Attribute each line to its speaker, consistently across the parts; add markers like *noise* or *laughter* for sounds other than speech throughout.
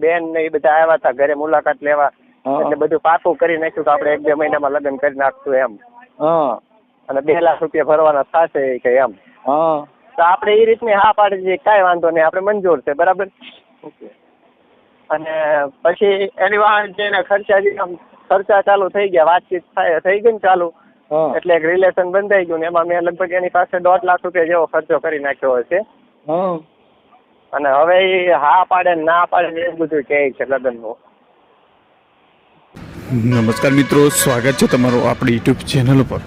Speaker 1: બેન ને એ બધા આવ્યા હતા ઘરે મુલાકાત લેવા. એટલે બધું પાકું કરી નાખ્યું કે આપણે એક બે મહિનામાં લગ્ન કરી નાખશું એમ. અને બે લાખ રૂપિયા ભરવાના થશે કે એમ. તો આપણે એ રીતની હા પાડી દઈએ કાંઈ વાંધો નહીં આપણે મંજૂર છે બરાબર? અને પછી એની વાત જેને ખર્ચા આમ ખર્ચા ચાલુ થઈ ગયા વાતચીત થાય થઈ ગઈ ને ચાલુ. એટલે એક રિલેશન બંધાઈ ગયું ને એમાં મેં લગભગ એની પાસે દોઢ લાખ રૂપિયા જેવો ખર્ચો કરી નાખ્યો હશે
Speaker 2: હા.
Speaker 1: અને હવે એ હા પાડે ના પાડે એવું બધું કહે છે લગ્નનું
Speaker 3: નમસ્કાર મિત્રો, સ્વાગત છે તમારું આપણી યુટ્યુબ ચેનલ ઉપર.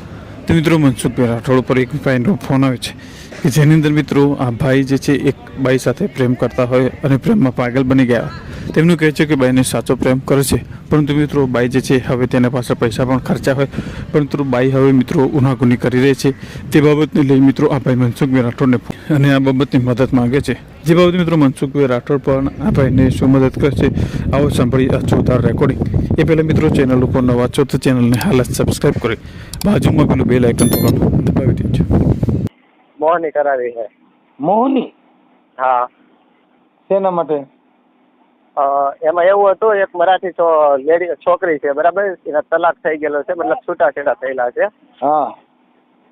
Speaker 3: તો મિત્રો મનસુખ રાઠોડ પર એક ભાઈનો ફોન આવે છે કે જેની અંદર મિત્રો આ ભાઈ જે છે, એક બાઈ સાથે પ્રેમ કરતા હોય અને પ્રેમમાં પાગલ બની ગયા. તેમનું કહે છે કે બાઈને સાચો પ્રેમ કરે છે. પરંતુ મિત્રો બાઈ જે છે હવે તેના પાસે પૈસા પણ ખર્ચા હોય. પરંતુ બાઈ હવે મિત્રો ઉનાગુની કરી રહી છે. તે બાબતને લઈ મિત્રો આ ભાઈ મનસુખભાઈ રાઠોડને અને આ બાબતની મદદ માંગે છે. જે બાબતે મિત્રો મનસુખભાઈ રાઠોડ પણ આ ભાઈને શું મદદ કરશે આવો સાંભળી આ જોરદાર રેકોર્ડિંગ એ પહેલાં મિત્રો ચેનલ ઉપર નવા છો તો ચેનલને હાલ જ સબસ્ક્રાઈબ કરી. બાજુમાં પેલું બેલ આઇકન દબાવી દેજો.
Speaker 1: મોહની કરાવી છે.
Speaker 2: મોહની?
Speaker 1: હા.
Speaker 2: શેના માટે?
Speaker 1: એમાં એવું હતું એક મરાઠી છો લેડી છોકરી છે બરાબર? એના તલાક થઈ ગયેલો છે મતલબ છૂટાછેડા થયેલા છે.
Speaker 2: હા.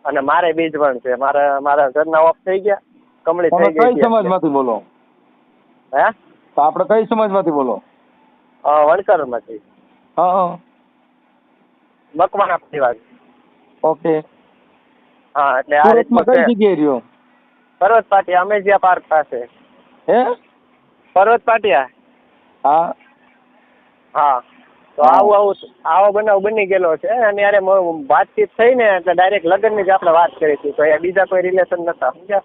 Speaker 1: અને મારે બીજવણ છે. મારા મારા ઘરના ઓફ થઈ ગયા કમળી થઈ ગઈ
Speaker 2: કઈ સમાજમાંથી બોલો?
Speaker 1: હે?
Speaker 2: તો આપણે કઈ સમાજમાંથી બોલો?
Speaker 1: અ, વણકરમાંથી.
Speaker 2: હા
Speaker 1: મકવાણા પરિવાર.
Speaker 2: ઓકે.
Speaker 1: હા એટલે આ રીતમાં
Speaker 2: કઈ જગ્યાએ રહ્યો?
Speaker 1: પર્વત પાટિયા અમેજિયા પાર્ક પાસે.
Speaker 2: હે?
Speaker 1: પર્વત પાટિયા?
Speaker 2: હા?
Speaker 1: હા. તો આવું આવું આવો બનાવ બની ગયેલો છે. અને યારે વાતચીત થઈ ને એટલે ડાયરેક્ટ લગ્નની જ આપણે વાત કરી હતી. તો એ બીજા કોઈ રિલેશન નતા સમજ્યા?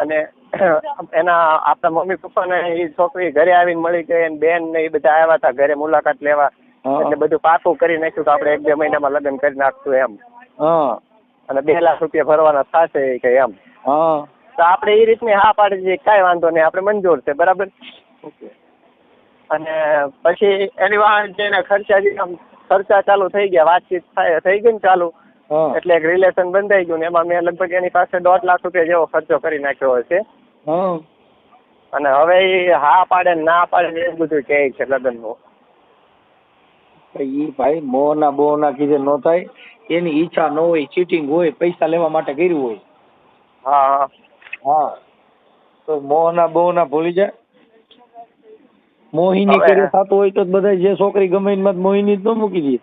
Speaker 1: અને *clears throat* એના આપણા મમ્મી પપ્પાને એ છોકરી ઘરે આવીને મળી ગઈ અને બેન ને એ બધા આવ્યા હતા ઘરે મુલાકાત લેવા. એટલે બધું પાકું કરી નાખ્યું કે આપણે એક બે મહિનામાં લગ્ન કરી નાખશું એમ. અને બે લાખ રૂપિયા ભરવાના થશે કે એમ. તો આપણે એ રીતની હા પાડી દઈએ કાંઈ વાંધો નહીં આપણે મંજૂર છે બરાબર?
Speaker 2: ઓકે
Speaker 1: અને પછી એની વાત જેને ખર્ચા જે આમ ખર્ચા ચાલુ થઈ ગયા વાતચીત થાય થઈ ગઈ ને ચાલુ. એટલે એક રિલેશન બંધાઈ ગયું ને એમાં મેં લગભગ એની પાસે દોઢ લાખ રૂપિયા જેવો ખર્ચો કરી નાખ્યો હશે. અને હવે એ હા પાડે ના પાડે એ બધું કહે છે લગ્નનું.
Speaker 2: એ ભાઈ મોહના બોહના કીધે ન થાય. એની ઈચ્છા ન હોય ચીટિંગ હોય પૈસા લેવા માટે કર્યું હોય.
Speaker 1: હા. હા.
Speaker 2: હા તો મોહના બોહના ભૂલી જાય. મોહિની કરે થતું હોય તો બધા જે છોકરી ગમે એની માં મોહિની જ ન મૂકી દે.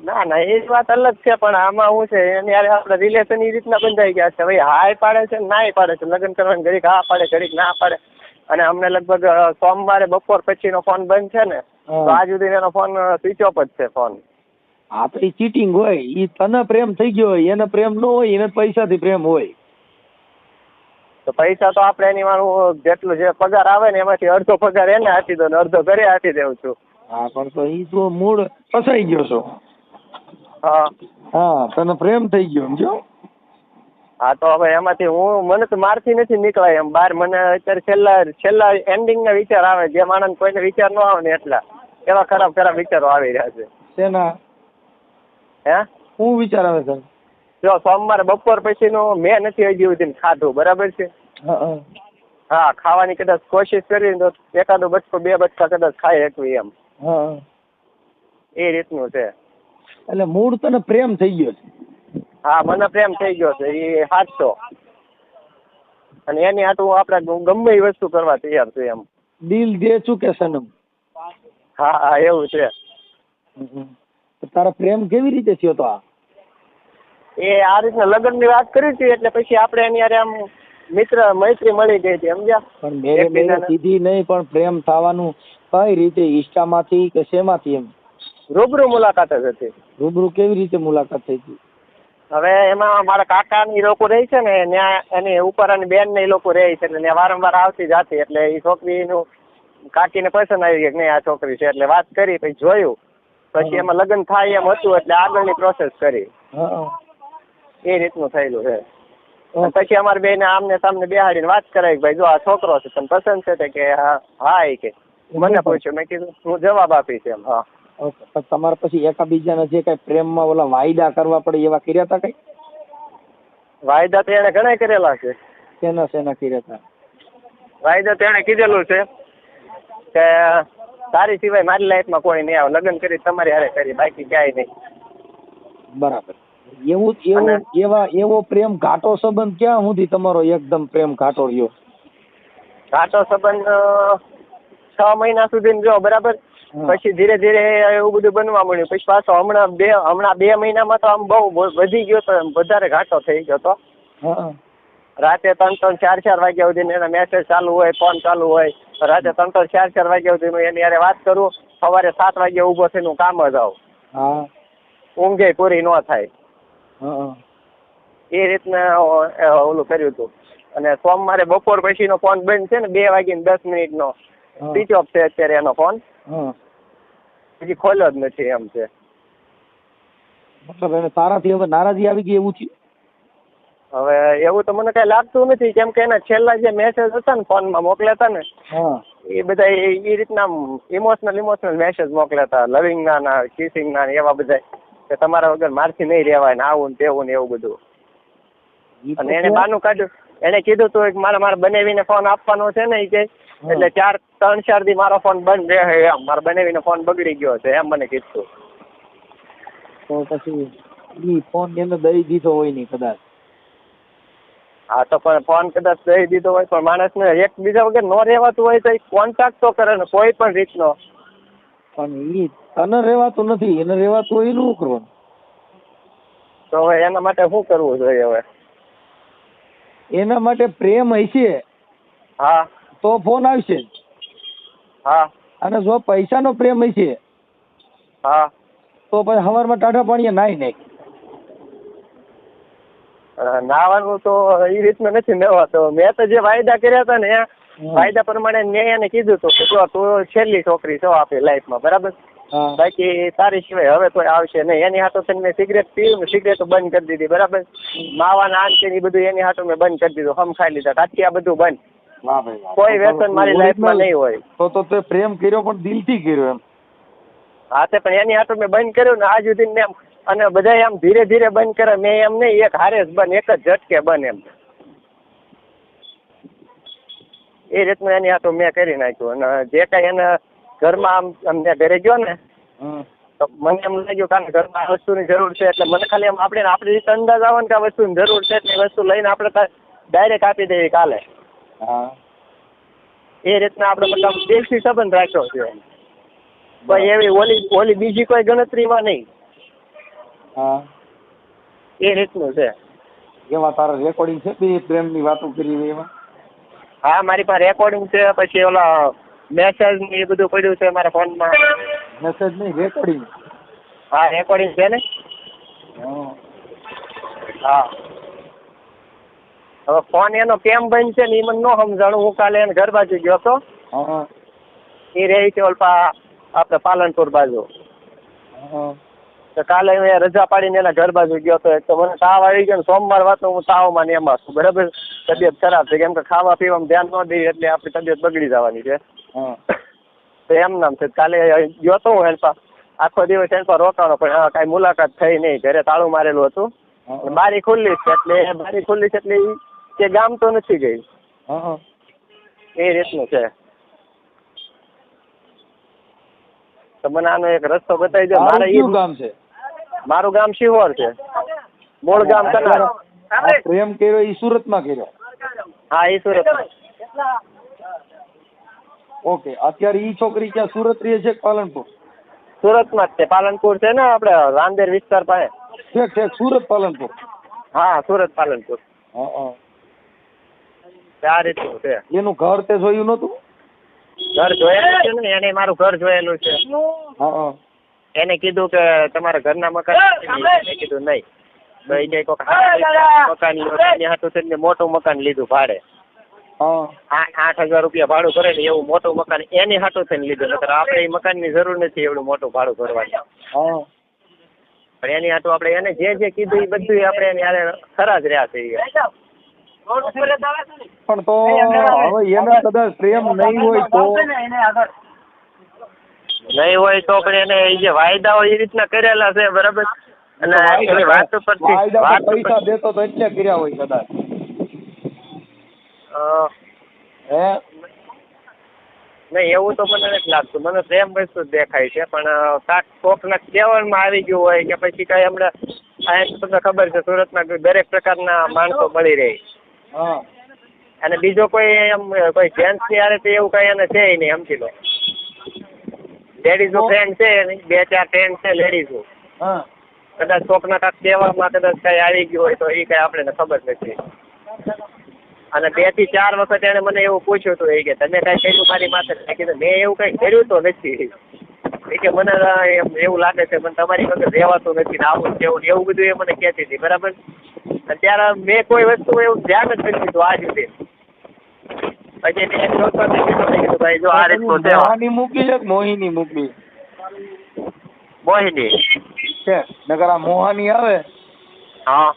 Speaker 1: ના ના એ વાત અલગ છે પણ આમાં શું છે એની હારે આપણે રિલેશન એ રીતના બંધાઈ ગયા છે. ભાઈ હાય પાડે છે નાય પાડે છે. લગ્ન કરવાની ઘડીક હા પાડે ઘડીક ના પાડે. અને અમને લગભગ સોમવારે બપોર પછીનો ફોન બંધ છે ને તો આજ સુધી એનો ફોન સ્વિચ ઓફ જ છે ફોન
Speaker 2: હા તો ચીટિંગ હોય. ઈ તને પ્રેમ થઈ ગયો હોય એને પ્રેમ ન હોય એને પૈસાથી પ્રેમ હોય.
Speaker 1: તો પૈસા તો આપણે એની મારું જેટલું જે પગાર આવે ને એમાંથી અડધો પગાર એને આપી દો ને અડધો ઘરે આપી દેવું છું.
Speaker 2: હા પણ તો ઈ તો મૂળ ફસાઈ ગયો છો.
Speaker 1: હા.
Speaker 2: હા તને પ્રેમ થઈ ગયો સમજો
Speaker 1: હા તો હવે એમાંથી હું મને તો મારથી નથી નીકળાય એમ. બાર મને અત્યારે છેલ્લા છેલ્લા એન્ડિંગના વિચાર આવે જે માણસ કોઈને વિચાર ન આવે ને એટલા. એવા ખરાબ ખરાબ વિચારો આવી રહ્યા છે.
Speaker 2: શેના?
Speaker 1: હે?
Speaker 2: શું વિચાર આવે છે?
Speaker 1: જો સોમવારે બપોર પછીનું મેં નથી હજી સુધી ખાધું બરાબર છે?
Speaker 2: હા હા.
Speaker 1: હા ખાવાની કદાચ કોશિશ કરી તો એકાદો બચકો બે બચકા કદાચ ખાઈ શકવી એમ.
Speaker 2: હા
Speaker 1: એ રીતનું છે.
Speaker 2: એટલે મૂળ તને પ્રેમ થઈ ગયો છે?
Speaker 1: હા મને પ્રેમ થઈ ગયો છે એ સાચો અને એની હાટું આપણે ગમે એ વસ્તુ કરવા તૈયાર છું એમ.
Speaker 2: દિલ દે ચૂકે સનમ.
Speaker 1: હા હા એવું છે.
Speaker 2: તારા પ્રેમ કેવી રીતે થયો તો આ?
Speaker 1: એ આ રીતના લગ્નની વાત કરી હતી એટલે પછી આપણે એની હારે આમ મિત્ર મૈત્રી મળી ગઈ હતી સમજ્યા?
Speaker 2: પણ મેરે મેરે સીધી નહીં પણ પ્રેમ થવાનું કઈ રીતે? ઈષ્ટામાંથી કે શેમાંથી એમ?
Speaker 1: રૂબરૂ મુલાકાત જ હતી.
Speaker 2: રૂબરૂ કેવી રીતે મુલાકાત થઈ હતી?
Speaker 1: હવે એમાં મારા કાકા ની લોકો રહે છે ને ત્યાં એની ઉપરની બેન ને લોકો રહે છે એટલે વારંવાર આવતી જાતી એટલે એ છોકરીનું કાકીને પસંદ આવી ગઈ કે નહીં આ છોકરી છે એટલે વાત કરી પછી જોયું. પછી એમાં લગ્ન થાય એમ હતું એટલે આગળની પ્રોસેસ કરી. એ રીતનું થયેલું છે. પછી અમારે બેને આમને સામને બેહાડીને વાત કરાવી કે ભાઈ જો આ છોકરો છે તમને પસંદ છે? તે કે હા હા એ કે. મને પૂછ્યું મેં કીધું હું જવાબ આપીશ એમ હા.
Speaker 2: તમારે પછી એકાબીજાના જે કઈ પ્રેમમાં ઓલા વાયદા કરવા પડે એવા કર્યા હતા કઈ?
Speaker 1: વાયદા તો એણે ઘણા કરેલા છે.
Speaker 2: શેના શેના કર્યા હતા?
Speaker 1: વાયદા તો એને કીધેલું છે કે તારી સિવાય મારી લાઈફમાં કોઈ નહીં આવે. લગ્ન કરી તમારી હારે કરી બાકી ક્યાંય નહીં.
Speaker 2: બરાબર. એવું એવું એવા એવો પ્રેમ ઘાટો સંબંધ ક્યાં સુધી તમારો એકદમ પ્રેમ ઘાટો રહ્યો?
Speaker 1: ઘાટો સંબંધ છ મહિના સુધી જો બરાબર? પછી ધીરે ધીરે એવું બધું બનવા મળ્યું પછી પાછો હમણાં બે હમણાં બે મહિનામાં તો આમ બહુ વધી ગયો તો વધારે ઘાટો થઈ ગયો તો. રાતે ત્રણ ત્રણ ચાર ચાર વાગ્યા સુધી એના મેસેજ ચાલુ હોય ફોન ચાલુ હોય. રાતે ત્રણ ત્રણ ચાર ચાર વાગ્યા સુધી હું એની યારે વાત કરું. સવારે સાત વાગે ઊભો થઈને હું કામ જ આવું ઊંઘે પૂરી ન થાય. એ રીતના ઓલું કર્યું હતું. અને સોમવારે બપોર પછીનો ફોન બંધ છે ને બે વાગીને દસ મિનિટનો.
Speaker 2: નો
Speaker 1: સ્વિચ ઓફ છે અત્યારે એનો ફોન. પછી ખોલ્યો જ નથી એમ છે.
Speaker 2: મતલબ એને તારાથી હવે નારાજી આવી ગઈ એવું થયું?
Speaker 1: હવે એવું તો મને કઈ લાગતું નથી કેમ કે એના છેલ્લા જે મેસેજ હતા ને ફોનમાં મોકલ્યા હતા ને એ બધા એ રીતના ઇમોશનલ ઇમોશનલ મેસેજ મોકલ્યા હતા. લવિંગ ના ના કિસિંગ ના એવા બધા કે તમારા વગર મારથી નહીં રહેવાય ને આવું ને તેવું ને એવું બધું. અને એને બાનું કાઢ્યું. એને કીધું તું કે મારે મારે બનાવીને ફોન આપવાનો છે ને કે એટલે ચાર ત્રણ ચાર દી મારો ફોન બંધ રહે એમ. મારે બનાવીને ફોન બગડી ગયો છે એમ મને કીધું.
Speaker 2: તો પછી ઈ ફોન એને દઈ દીધો હોય નહીં કદાચ.
Speaker 1: હા તો પણ ફોન કદાચ દઈ દીધો હોય પણ માણસને એક બીજા વગર ન રહેવાતું હોય તો કોન્ટેક્ટ તો કરે ને કોઈ પણ રીતનો.
Speaker 2: પણ ઈ તને રહેવાતું નથી એને રહેવાતું હોય એનું કરવાનું?
Speaker 1: તો હવે એના માટે શું કરવું જોઈએ હવે?
Speaker 2: એના માટે પ્રેમ હશે
Speaker 1: હા.
Speaker 2: તો ફોન આવશે.
Speaker 1: હા.
Speaker 2: અને જો પૈસાનો પ્રેમ હશે
Speaker 1: હા.
Speaker 2: તો પછી સવારમાં ટાઢા પાણીએ નાઈ નાખ.
Speaker 1: નાવાનું તો એ રીતનું નથી નવાતો મેં તો જે વાયદા કર્યા હતા ને એ વાયદા પ્રમાણે મેં એને કીધું હતું કે જો તું છેલ્લી છોકરી છો આપણી લાઈફમાં બરાબર? બાકી તારી સિવાય હવે કોઈ આવશે નહીં. એની હાટો થઈને મેં સિગરેટ પીવું સિગરેટ બંધ કરી દીધી બરાબર? માવા ના ને બધું એની હાટો મેં બંધ કરી દીધું હમ ખાઈ લીધા કાચી આ બધું બંધ. કોઈ વ્યસન મારી લાઈફમાં નહીં હોય.
Speaker 2: તો તો તે પ્રેમ કર્યો પણ દિલથી કર્યો એમ.
Speaker 1: હા તે પણ એની હાટો મેં બંધ કર્યું ને આજ સુધી મેં અને બધા આમ ધીરે ધીરે બંધ કરે મેં એમ નહીં એક હારે જ બંધ એક જ ઝટકે બંધ એમ. એ રીતનું એની હાટો મેં કરી નાખ્યું. અને જે કાંઈ એને ઘરમાં આમ અમને મેં ઘરે ગયો ને. તો મને એમ લાગ્યું કે ઘરમાં આ વસ્તુની જરૂર છે. એટલે મને ખાલી એમ આપણે આપણી રીતે અંદાજ આવે ને કે આ વસ્તુની જરૂર છે એટલે એ વસ્તુ લઈને આપણે ડાયરેક્ટ આપી દેવી કાલે.
Speaker 2: હા.
Speaker 1: એ રીતના આપણે મતલબ દિલથી સંબંધ રાખ્યો છે. કોઈ એવી ઓલી ઓલી બીજી કોઈ ગણતરીમાં નહીં.
Speaker 2: હા.
Speaker 1: એ રીતનું છે.
Speaker 2: એમાં તારા રેકોર્ડિંગ છે બે પ્રેમની વાતો કરી એમાં?
Speaker 1: હા મારી પાસે રેકોર્ડિંગ છે પછી ઓલા મેસેજ ને એ બધું પડ્યું છે મારા ફોનમાં
Speaker 2: મેસેજ નહીં રેકોર્ડિંગ
Speaker 1: હા રેકોર્ડિંગ છે ને?
Speaker 2: હા.
Speaker 1: હવે ફોન એનો કેમ બંધ છે ને એ મને ન સમજાણું. હું કાલે એને ઘર બાજુ ગયો હતો.
Speaker 2: હા.
Speaker 1: એ રહે છે ઓલપા આપણે પાલનપુર બાજુ.
Speaker 2: હા.
Speaker 1: તો કાલે હું રજા પાડીને એના ઘર બાજુ ગયો હતો. એક તો મને તાવ આવી ગયો ને સોમવાર વાત હું તાવમાં ને એમાં છું. બરાબર? તબિયત ખરાબ છે કેમ કે ખાવા પીવામાં ધ્યાન ન દઈએ એટલે આપણી તબિયત બગડી જવાની છે. તો એમ નામ છે કાલે ગયો તો હું એનપા આખો દિવસ એનપા રોકાણો પણ કાંઈ મુલાકાત થઈ નહીં. ઘરે તાળું મારેલું હતું. બારી ખુલ્લી છે એટલે બારી ખુલ્લી છે એટલે કે ગામ તો નથી ગઈ. એ રીતનું છે. તો મને આનો એક રસ્તો બતાવી દો. મારે
Speaker 2: ગામ છે?
Speaker 1: મારું ગામ શિહોર છે. મૂળ ગામ કનાર.
Speaker 2: પ્રેમ કર્યો એ સુરતમાં કર્યો.
Speaker 1: હા એ સુરત
Speaker 2: ઓકે અત્યારે ઈ છોકરી ક્યાં સુરત રહે છે પાલનપુર?
Speaker 1: સુરતમાં જ છે. પાલનપુર છે ને આપણે રાંદેર વિસ્તાર પાસે.
Speaker 2: ઠેક ઠેક સુરત પાલનપુર.
Speaker 1: હા સુરત પાલનપુર.
Speaker 2: હા હા.
Speaker 1: આ રીતનું છે.
Speaker 2: એનું ઘર તે જોયું નતું
Speaker 1: ઘર જોયેલું છે ને એને મારું ઘર જોયેલું છે.
Speaker 2: હા હા.
Speaker 1: એને કીધું કે તમારા ઘરના મકાન કીધું નહીં. તો એ કે કોક મકાન લ્યો તો થઈને મોટું મકાન લીધું ભાડે. આઠ હજાર રૂપિયા ભાડું કરે ને એવું મોટું મકાન એની હાટું થઈને લીધું નકર આપણે એ મકાનની જરૂર નથી એવડું મોટું ભાડું ભરવાનું. પણ એની હાટું આપણે એને જે જે કીધું એ બધું આપણે એની હારે ખરા જ રહ્યા છીએ
Speaker 2: પણ તો હવે એને કદાચ પ્રેમ નહીં હોય તો
Speaker 1: નહીં હોય તો પણ એને એ જે વાયદાઓ એ રીતના કરેલા છે બરાબર? અને એની વાત ઉપરથી વાત
Speaker 2: પૈસા દેતો તો એટલે કર્યા હોય કદાચ. હે?
Speaker 1: નહીં એવું તો મને નથી લાગતું. મને સેમ વસ્તુ દેખાય છે પણ કાંક કોકના કહેવામાં આવી ગયું હોય કે પછી કઈ હમણાં અહીંયા તમને ખબર છે સુરતમાં દરેક પ્રકારના માણસો મળી રહે.
Speaker 2: હા.
Speaker 1: અને બીજો કોઈ એમ કોઈ જેન્ટ્સની આરે તો એવું કઈ એને છે નહીં સમજી લો. લેડીઝ ફ્રેન્ડ છે બે ચાર ફ્રેન્ડ છે લેડીઝ
Speaker 2: હા.
Speaker 1: કદાચ કોકના કાંક કહેવામાં કદાચ કઈ આવી ગયું હોય તો એ કઈ આપણને ખબર નથી. અને બેથી ચાર વખત એને મને એવું પૂછ્યું હતું એ કે, તમે કઈ કર્યું મારી માથે? મેં કીધું, મેં એવું કઈ કર્યું તો નથી. એ કે, મને એવું લાગે છે પણ તમારી વગર રહેવાતું નથી ને આવું કેવું એવું બધું એ મને કહેતી હતી. બરાબર? અત્યારે મેં કોઈ વસ્તુ એવું ધ્યાન જ નથી દીધું આજ સુધી પછી મેં જોતો જ કીધું, ભાઈ, જો આ રીતનું
Speaker 2: મોહિની મૂકી? મોહિની. છે. નકર આ મોહાની આવે
Speaker 1: હા.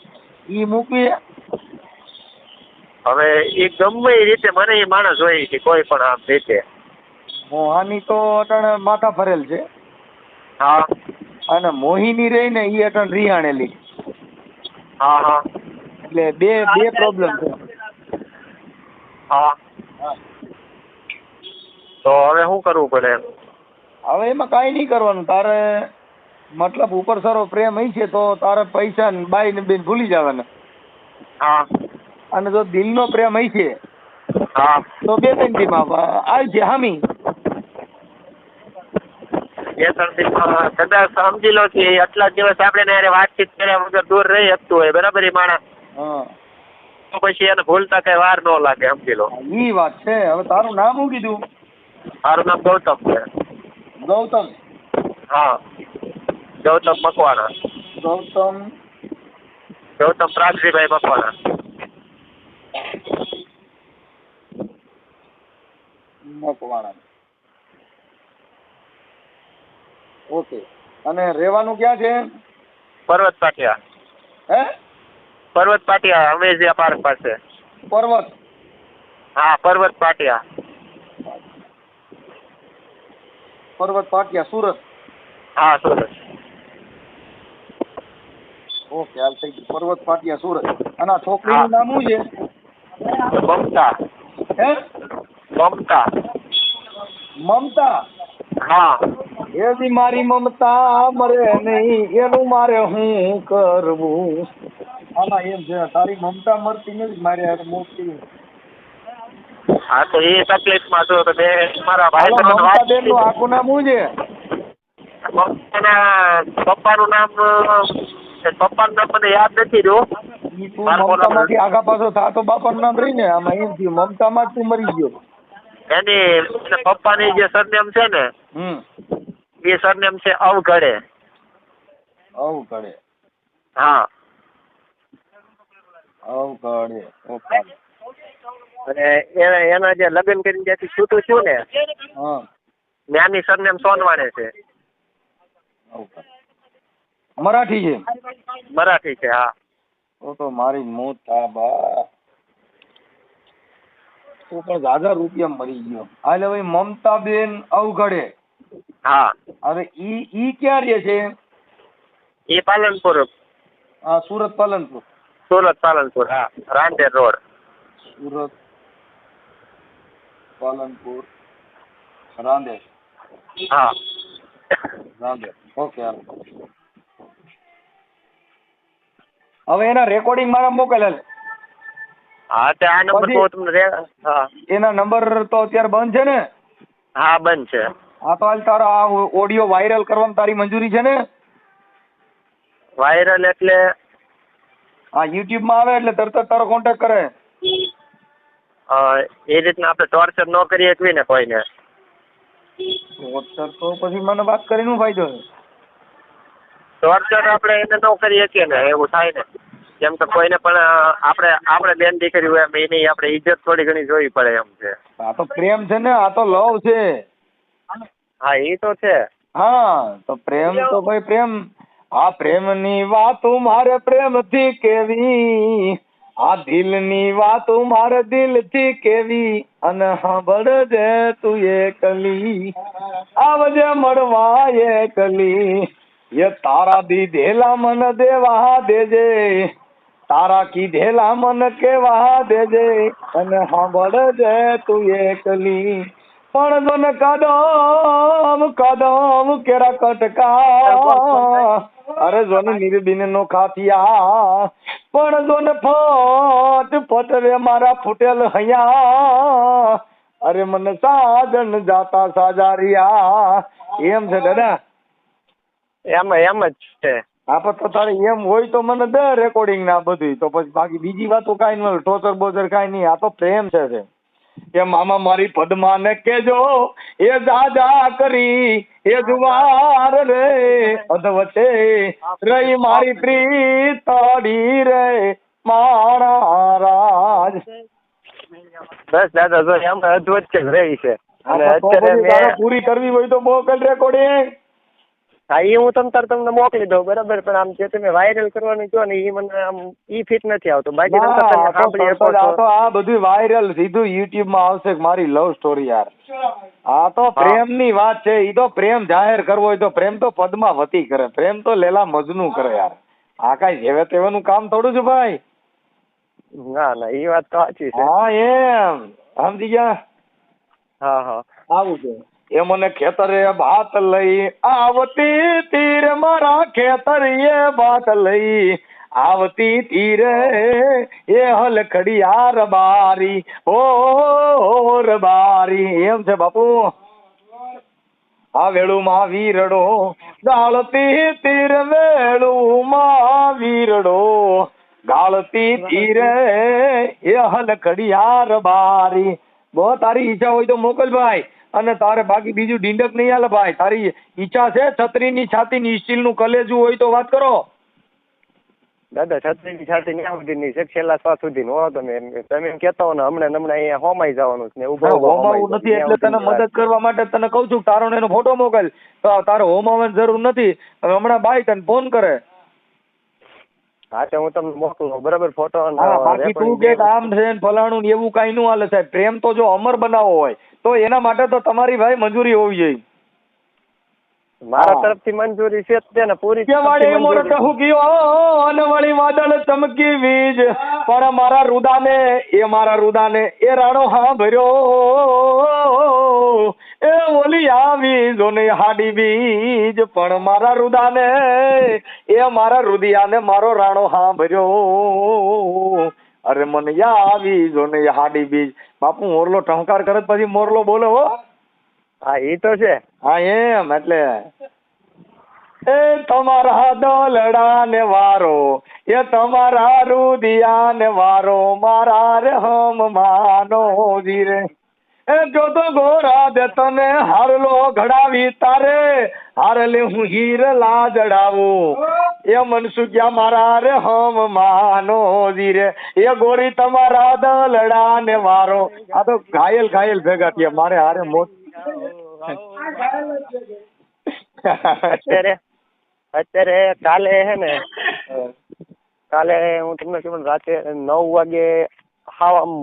Speaker 2: ઈ મૂકી
Speaker 1: હવે એ ગમે એ રીતે મને એ માણસ હોય કે કોઈ પણ આમ રીતે.
Speaker 2: મોહાની તો અટણ માથા ફરેલ છે.
Speaker 1: હા.
Speaker 2: અને મોહિની રહી ને ઈ અટણ રિહાણેલી.
Speaker 1: હા હા.
Speaker 2: એટલે બે બે પ્રોબ્લેમ છે.
Speaker 1: હા. તો હવે શું કરવું પડે એમ?
Speaker 2: હવે એમાં કાંઈ નહીં કરવાનું. તારે મતલબ ઉપર સારો પ્રેમ હઈ છે તો તારે પૈસા ને બાઈ ને બેન ભૂલી જવાના.
Speaker 1: હા.
Speaker 2: અને જો દિલનો પ્રેમ અહીં છે
Speaker 1: હા.
Speaker 2: તો બે ત્રણ દીમાં આવી છે હામી.
Speaker 1: બે ત્રણ દિવસમાં કદાચ સમજી લો કે આટલા દિવસ આપણે ને વાતચીત કર્યા વગર દૂર રહી શકતું હોય બરાબર એ માણસ?
Speaker 2: હા.
Speaker 1: તો પછી એને ભૂલતા કઈ વાર ન લાગે સમજી લો.
Speaker 2: ઈ વાત છે. હવે તારું નામ શું કીધું?
Speaker 1: મારું નામ ગૌતમ છે.
Speaker 2: ગૌતમ.
Speaker 1: હા. ગૌતમ મકવાણા.
Speaker 2: ગૌતમ.
Speaker 1: ગૌતમ પ્રાગજીભાઈ મકવાણા.
Speaker 2: મકવાણા. ઓકે. અને રહેવાનું ક્યાં છે?
Speaker 1: પર્વત પાટિયા.
Speaker 2: હે?
Speaker 1: પર્વત પાટિયા અમેઝિયા પાર્ક પાસે.
Speaker 2: પર્વત.
Speaker 1: હા પર્વત પાટિયા.
Speaker 2: પર્વત પાટિયા સુરત.
Speaker 1: હા સુરત.
Speaker 2: ઓકે હાલ થઈ ગયું. પર્વત પાટિયા સુરત. અને આ છોકરીનું નામ શું છે?
Speaker 1: મમતા.
Speaker 2: હે?
Speaker 1: મમતા.
Speaker 2: મમતા?
Speaker 1: હા.
Speaker 2: એવી મારી મમતા મરે નહીં એનું મારે હું કરવું? હા એમ છે તારી મમતા મરતી નથી મારે મોટી.
Speaker 1: હા તો એ તકલીફમાં છો તો બે મારા ભાઈ
Speaker 2: સાથે વાત બેનનું આખું નામ શું છે?
Speaker 1: પપ્પાના પપ્પાનું નામ પપ્પાનું નામ મને યાદ નથી રહ્યું.
Speaker 2: મમતામાંથી આગા પાછો થા તો બાપાનું નામ રહી ને આમાં એમ થયું મમતામાં તું મરી ગયો.
Speaker 1: એની પપ્પાની જે સરનેમ છે ને એ સરનેમ છે અવઘડે.
Speaker 2: આવું
Speaker 1: હા.
Speaker 2: કરે ઓકે.
Speaker 1: અને એને એના જે લગ્ન કરીને જ્યાંથી છૂટું છું ને જ્ઞાની સરનેમ સોનવાણે છે.
Speaker 2: મરાઠી છે?
Speaker 1: મરાઠી છે હા.
Speaker 2: તો તો મારી થા બા. તું પણ દાદા રૂપિયા મરી ગયો. હાલે ભાઈ મમતા બેન અવઘડે
Speaker 1: હા.
Speaker 2: હવે ઈ ઈ ક્યાં રહે છે?
Speaker 1: એ પાલનપુર.
Speaker 2: હા સુરત પાલનપુર.
Speaker 1: સુરત પાલનપુર હા. રાંદેર રોડ.
Speaker 2: સુરત પાલનપુર રાંદેર.
Speaker 1: હા.
Speaker 2: રાંદેર. ઓકે હાલો. હવે એના રેકોર્ડિંગ મારા મોકલેલ
Speaker 1: હા તે આ નંબર તો તમને રે- હા.
Speaker 2: એના નંબર તો અત્યારે બંધ છે ને?
Speaker 1: હા બંધ છે.
Speaker 2: હા તો હાલ તારો આ ઓડિયો વાયરલ કરવાની તારી મંજૂરી છે ને?
Speaker 1: વાયરલ એટલે
Speaker 2: હા યુટ્યુબમાં આવે એટલે તરત જ તારો કોન્ટેક્ટ કરે.
Speaker 1: એ રીતના આપણે ટોર્ચર ન કરી શકવી ને કોઈને.
Speaker 2: ટોર્ચર તો પછી મને વાત કરીને શું ફાયદો છે.
Speaker 1: ટોર્ચર આપણે એને ન કરી શકીએ ને એવું થાય ને. કેમ કે કોઈને પણ આપણે આપણે બેન દીકરી હોય એમ એની આપણે ઇજ્જત થોડી ઘણી જોવી પડે એમ છે.
Speaker 2: આ તો પ્રેમ છે ને આ તો લવ છે.
Speaker 1: હા એ તો છે.
Speaker 2: હા તો પ્રેમ તો ભાઈ પ્રેમ. આ પ્રેમની વાતો મારે પ્રેમથી કેવી? આ દિલની વાતો મારે દિલથી કેવી અને સાંભળજે તું કલી આવજે મળવા એકલી એ તારા દીધેલા મન દેવા દેજે. તારા કીધેલા મન કેવા દેજે. અને સાંભળજે તું કલી પણ કદમ કદમ કેરા કટકા. અરે જોને નિર્બિન નો ખાતિયા પણ જોને ફટ ફટ રે મારા ફૂટેલ હૈયા. અરે મને સાજન જાતા સાજારિયા. એમ છે દાદા.
Speaker 1: એમ એમ જ છે.
Speaker 2: હા પણ તો તારે એમ હોય તો મને દે રેકોર્ડિંગ ના બધું તો પછી બાકી બીજી વાતો કાંઈ નહીં ટોચર બોચર કાંઈ નહીં. આ તો પ્રેમ છે. કે મામા મારી પદ્માને કેજો એ દાદા કરી એ જુવાર રે અધવચે રહી મારી પ્રીતડી રે મારા રાજ.
Speaker 1: બસ દાદા જો એમ અધવચ્ચે જ રહી છે. અને અત્યારે મેં
Speaker 2: પૂરી કરવી હોય તો મોકલ રેકોર્ડિંગ
Speaker 1: હા એ હું તમ તાર તમને મોકલી દઉં બરાબર? પણ આમ જે તમે વાયરલ કરવાનું કહો ને એ મને આમ ઈ ફિટ નથી આવતું. બાકી
Speaker 2: તો આ બધું વાયરલ સીધું યુટ્યુબમાં આવશે મારી લવ સ્ટોરી યાર. આ તો પ્રેમની વાત છે ઈ તો પ્રેમ જાહેર કરવો હોય તો પ્રેમ તો પદ્માવતી કરે. પ્રેમ તો લેલા મજનુ કરે યાર. આ કઈ જેવે તેવાનું કામ થોડું છે ભાઈ?
Speaker 1: ના ના એ વાત તો સાચી છે.
Speaker 2: હા એમ. સમજી ગયા?
Speaker 1: હા હા.
Speaker 2: આવું છે. એ મને ખેતરે ભાત લઈ આવતી તીર મારા ખેતરીએ ભાત લઈ આવતી તીર એ હલ ખડિયાર બારી ઓ બારી. એમ છે બાપુ. આ વેળુમાં વીરડો ગાળતી તીર, વેળુમાં વીરડો ગાળતી તીર, એ હલ ખડિયાર બારી. બહુ તારી ઈચ્છા હોય તો મોકલ ભાઈ. અને તારે બાકી બીજું ડીંડક નહીં હાલે ભાઈ. તારી ઈચ્છા છે છત્રીની છાતીની સ્ટીલનું કલેજું હોય તો વાત કરો.
Speaker 1: દાદા છત્રીની છાતી ન્યા સુધીની છે. છેલ્લા શ્વાસ સુધી હો તમે તમે એમ કહેતા હો ને હમણાં હમણાં અહીંયા હોમાઈ જવાનું છે ને ઊભો
Speaker 2: હોમાવું નથી એટલે તને મદદ કરવા માટે તને કહું છું તારો એનો ફોટો મોકલ. તો તારે હોમાવાની જરૂર નથી. હવે હમણાં બાઈ તને ફોન કરે.
Speaker 1: હા તો હું તમને મોકલું. બરાબર ફોટો
Speaker 2: બાકી તું કે આમ છે ને ફલાણું ને એવું કાંઈ નું હાલે સાહેબ. પ્રેમ તો જો અમર બનાવવો હોય. તો એના માટે તો તમારી ભાઈ મંજૂરી હોવી જોઈએ.
Speaker 1: મારા તરફથી મંજૂરી છે જ તે પૂરી
Speaker 2: કે વાળી
Speaker 1: તરફથી
Speaker 2: મોર
Speaker 1: મંજૂરી.
Speaker 2: કહું ગયો અને વળી વાદળ ચમકી વીજ. પણ મારા રુદાને એ મારા રુદાને એ રાણો હા ભર્યો. એ ઓલી આવી જોને હાડી બીજ. પણ મારા રુદાને એ મારા રુદિયાને મારો રાણો હા ભર્યો. અરે મને યા આવી જોને હાડી બીજ. બાપુ મોરલો ટહુકાર કરે પછી મોરલો બોલે હો.
Speaker 1: હા એ તો છે.
Speaker 2: હા એમ એટલે. એ તમારા દોલડા ને વારો એ તમારા રુદિયા ને વારો મારા રે હમ માનો જીરે એ જો તો ગોરા દે તને હારલો ઘડાવી તારે. હારલે હું હીર લા જડાવું એ મનસુખ્યા મારા રે હમ માનો જીરે એ ગોરી તમારા દલડા ને વારો. આ તો ઘાયલ ઘાયલ ભેગા થયા. મારે હારે મોત
Speaker 1: અત્યારે અત્યારે કાલે હે ને, કાલે હું તમને શું રાતે નવ વાગે આમ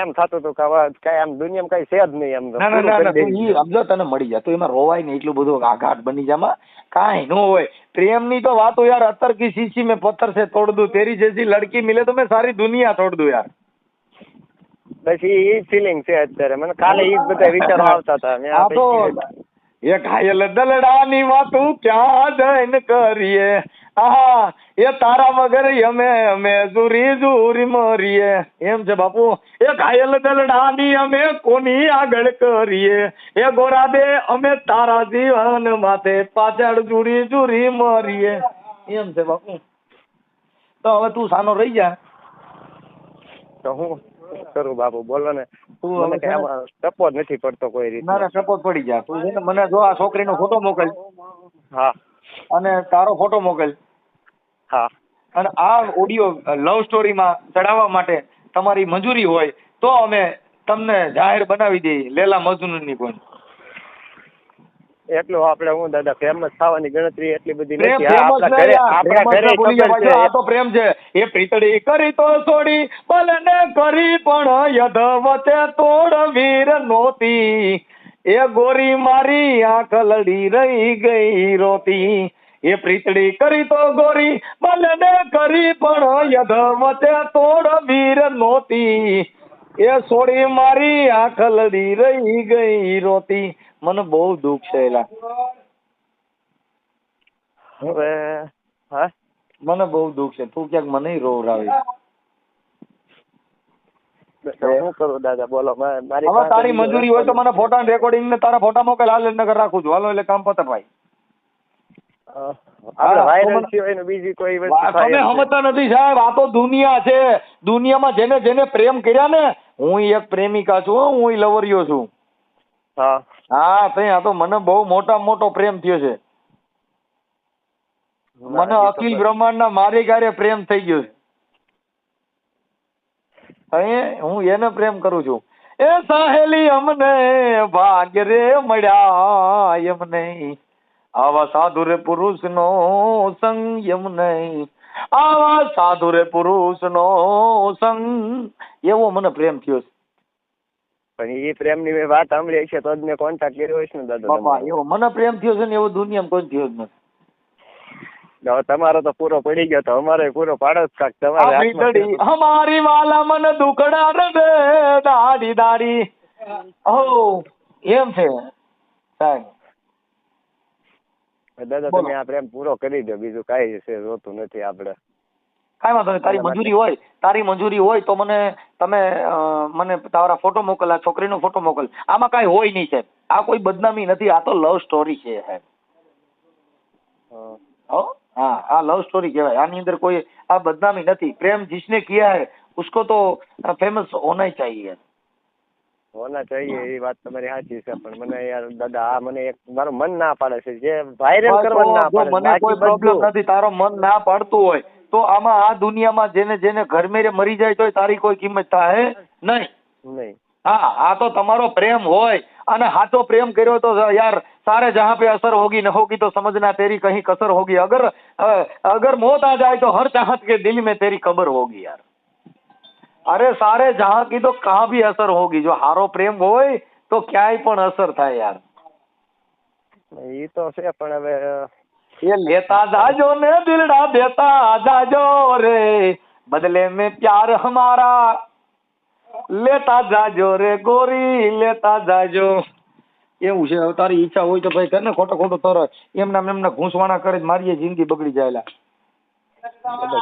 Speaker 1: એમ થતું હતું કે હવે કઈ આમ દુનિયામાં કઈ છે જ નહીં એમ
Speaker 2: ના ના સમજો તને મળી જાય. તું એમાં રોવાય નહીં એટલું બધું આઘાટ બની જામાં કાંઈ ન હોય. પ્રેમની તો વાતો યાર અત્તર કી શીશી મેં પથ્થર સે તોડ દઉં તેરી જેસી લડકી મિલે તો મેં સારી દુનિયા તોડ દઉં
Speaker 1: યાર. પછી એ ફિલિંગ છે અત્યારે. મને કાલે ઈ બધા વિચારો આવતા હતા. મેં આ
Speaker 2: તો એ ઘાયલ દલડાની વાતું ક્યાં જઈને કરીએ? આહા એ તારા વગર અમે અમે જુરી જુરી મરીએ. એમ છે બાપુ. એ ઘાયલ દલડાની અમે કોની આગળ કરીએ? એ ગોરા દે અમે તારા જીવન માથે પાછળ જુરી જુરી મરીએ. એમ છે બાપુ. તો હવે તું સાનો રહી જા.
Speaker 1: તો હું કરું બાપુ? બોલો ને.
Speaker 2: તું
Speaker 1: મને જ નથી પડતો કોઈ
Speaker 2: ના
Speaker 1: રીતનો
Speaker 2: ના સપોર્ટ પડી જા. તું છે ને મને જો આ છોકરીનો ફોટો મોકલ.
Speaker 1: હા.
Speaker 2: અને તારો ફોટો મોકલ.
Speaker 1: હા.
Speaker 2: અને આ ઓડિયો લવ સ્ટોરીમાં ચડાવવા માટે તમારી મંજૂરી હોય તો અમે તમને જાહેર બનાવી દઈએ લેલા મજનૂની પણ.
Speaker 1: એટલું આપણે હું દાદા ફેમસ થવાની ગણતરી એટલી બધી
Speaker 2: પ્રેમ
Speaker 1: નથી. આપણા ઘરે આપણા ઘરે
Speaker 2: ના ભૂલી
Speaker 1: ખબર.
Speaker 2: આ
Speaker 1: છે
Speaker 2: તો પ્રેમ છે. એ પ્રીતડી કરી તો છોડી બલને કરી પણ યદ વચે તોડ વીર નોતી. એ ગોરી મારી આંખ લડી રહી ગઈ રોતી. એ પ્રીતડી કરી તો ગોરી બલને કરી પણ વચ્ચે તોડ વીર નોતી. એ સોડી મારી આખલડી રહી ગઈ રોતી. મને બહુ દુઃખ છે એલા
Speaker 1: હવે હા?
Speaker 2: મને બહુ દુઃખ છે. તું ક્યાંક મને રોવરાવી.
Speaker 1: શું કરું દાદા? બોલો મારી
Speaker 2: હવે તારી મંજૂરી હોય તો મને ફોટા રેકોર્ડિંગ ને તારા ફોટા મોકલ. હાલ નગર રાખું છું. હાલો એટલે કામ પતે ભાઈ. નથી સાહેબ આ તો દુનિયા છે. દુનિયામાં જેને જેને પ્રેમ કર્યા ને હું એક પ્રેમિકા છું હું લવરિયો છું.
Speaker 1: હા.
Speaker 2: હા આ તો મને બહુ મોટા મોટો પ્રેમ થયો છે. મને
Speaker 1: ના, એ તો
Speaker 2: અખિલ બ્રહ્માંડના મારી ગારે પ્રેમ થઈ ગયો છે? હું એને પ્રેમ કરું છું. એ સાહેલી અમને ભાગ્ય રે મળ્યા એમ નહીં. આવા સાધુ રે પુરુષ નો સંગ એમ નહીં. આવા સાધુ રે પુરુષ નો સંગ. એવો મને પ્રેમ થયો છે.
Speaker 1: પણ એ પ્રેમની મેં વાત સાંભળી છે તો જ મેં કોન્ટેક્ટ કર્યો હશે ને દાદા
Speaker 2: બાપા એવો મને પ્રેમ થયો છે ને એવો દુનિયામાં કોઈ થયો જ નથી.
Speaker 1: તમારો તો પૂરો પડી ગયો તો અમારે પૂરો પાડો જ કાક તમારે
Speaker 2: અમારી વાલા મને દુકડા રે દાડી દાડી ઓ એમ છે. સાહેબ.
Speaker 1: દાદા તમે આ પ્રેમ પૂરો કરી દો બીજું કઈ છે જોતું નથી આપણે.
Speaker 2: કાંઈ વાંધો નહીં તારી મંજૂરી હોય તારી મંજૂરી હોય તો મને તમે મને તારા ફોટો મોકલ આ છોકરીનો ફોટો મોકલ. આમાં કાંઈ હોય નહીં છે આ કોઈ બદનામી નથી આ તો લવ સ્ટોરી છે સાહેબ.
Speaker 1: હા.
Speaker 2: આ લવ સ્ટોરી કહેવાય. આની અંદર કોઈ આ બદનામી નથી. પ્રેમ જીસને કિયા હે ઉસકો તો ફેમસ હોના ચાહીએ.
Speaker 1: હોના જોઈએ એ વાત તમારી સાચી છે પણ મને યાર દાદા આ મને એક મારું મન ના પાડે છે. જે વાયરલ કરવાનું ના પાડે
Speaker 2: મને કોઈ પ્રોબ્લેમ નથી તારો મન ના પાડતું હોય તો આમાં આ દુનિયામાં જેને જેને ઘરમેરે મરી જાય તોય તારી કોઈ કિંમત થાય નહીં.
Speaker 1: નહીં.
Speaker 2: હા આ તો તમારો પ્રેમ હોય અને હાથો પ્રેમ કર્યો તો યાર સારે જહા પે અસર હોગી ન હોગી તો સમજના તેરી કહી કસર હોગી. અગર અગર મોત આ જાય તો હર ચાહત કે દિલ મેં તેરી ખબર હોગી યાર. અરે સારે જહા કીધો તો કાં ભી અસર હોગી? જો હારો પ્રેમ હોય તો ક્યાંય પણ અસર થાય યાર.
Speaker 1: એ તો છે પણ હવે
Speaker 2: એ લેતા જાજો ને દિલડા દેતા જાજો રે. બદલે મેં પ્યાર હમારા. લેતા જાજો રે ગોરી લેતા જાજો. એવું છે હવે તારી ઈચ્છા હોય તો ભાઈ કર ને ખોટો ખોટો તર. એમના એમના ઘૂંસવાના કરે જ મારી જિંદગી બગડી
Speaker 1: જાય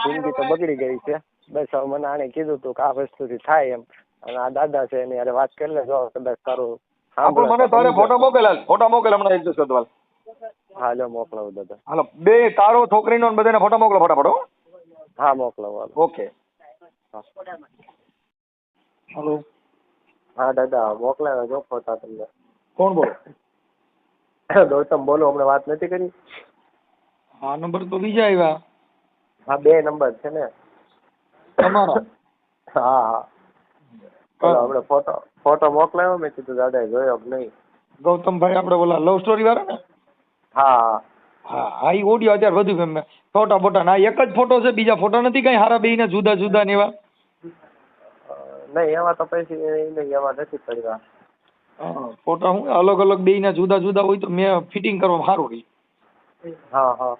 Speaker 1: જિંદગી તો બગડી ગઈ છે. બસ હવે મને આને કીધું તું કે આ વસ્તુથી થાય એમ. અને આ દાદા છે એની અરે વાત કરી લેજો કદાચ તારું
Speaker 2: આપણ મને તારે ફોટો મોકલ ફોટો મોકલ હમણાં એક દિવસ કરતો હાલો.
Speaker 1: મોકલાવું દાદા
Speaker 2: હાલો બે તારો છોકરીનો બધાને ફોટો મોકલો ફટાફટ હા.
Speaker 1: મોકલાવું
Speaker 2: ઓકે હાલો.
Speaker 1: હા. દાદા મોકલાવ્યો જો ફોટા તમને.
Speaker 2: કોણ બોલો?
Speaker 1: ગૌતમ બોલો હમણાં વાત નથી કરી?
Speaker 2: હા નંબર તો બીજા આવ્યા.
Speaker 1: હા બે નંબર છે ને.
Speaker 2: તમારા?
Speaker 1: હા હા. બોલો હમણાં ફોટો ફોટો મોકલાવ્યો મેં કીધું દાદા જોયો કે નહીં.
Speaker 2: ગૌતમભાઈ આપણે બોલા લવ સ્ટોરી વાળા ને?
Speaker 1: હા હા.
Speaker 2: હા હા ઈ ઓડિયો અત્યારે વધુ ગમે. ફોટા ફોટા ના એક જ ફોટો છે બીજા ફોટા નથી કઈ હારા બેયના જુદા જુદા ને એવા?
Speaker 1: અ, નહીં એમાં તો પછી નહીં એમાં નથી પડ્યા.
Speaker 2: હા, ફોટા હું અલગ અલગ બેયના જુદા જુદા હોય તો મેં ફિટિંગ કરવા સારું રહી.
Speaker 1: હા હા.